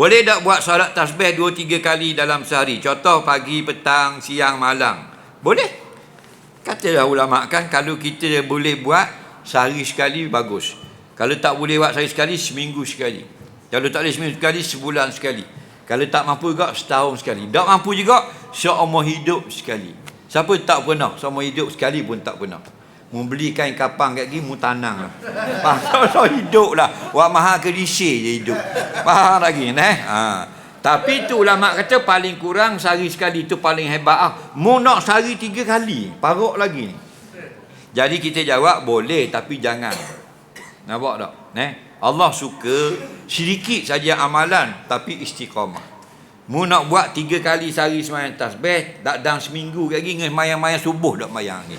Boleh tak buat solat tasbih dua tiga kali dalam sehari? Contoh pagi, petang, siang, malam. Boleh. Katalah ulama kan kalau kita boleh buat sehari sekali bagus. Kalau tak boleh buat sehari sekali seminggu sekali. Kalau tak boleh seminggu sekali sebulan sekali. Kalau tak mampu juga setahun sekali. Tak mampu juga seumur hidup sekali. Siapa tak pernah seumur hidup sekali pun tak pernah. Mu beli kain kapang kat gini, mu tanang lah. Faham? So, hidup lah. Wak mahal ke je hidup. Faham lagi, eh? Ha. Tapi tu ulama kata paling kurang sehari sekali tu paling hebat ah. Mu nak sehari tiga kali, paruk lagi. Jadi kita jawab boleh tapi jangan. Nampak tak? Eh? Allah suka sedikit saja amalan tapi istiqamah. Mu nak buat tiga kali sehari semayang tasbih, tak dalam seminggu lagi dengan mayang-mayang subuh dak mayang ni.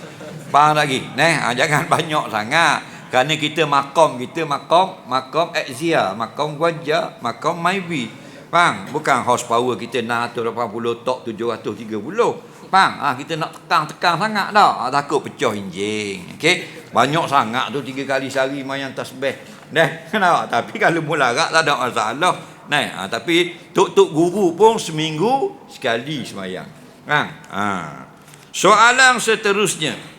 Faham lagi? Neh, ha, jangan banyak sangat. Kerana kita makom, kita makom, makom ekzia, makom wajah, makom maibi. Faham? Bukan horsepower kita 680 tok 730. Faham? Ha, kita nak tekan-tekan sangat dah. Ha, takut pecah enjing. Okey? Banyak sangat tu tiga kali sehari mayang tasbih. Neh, kenapa? Tapi kalau mula agak tak ada masalah. Neh, ha, tapi tok-tok guru pun seminggu sekali semayang. Ha? Ha. Soalan seterusnya.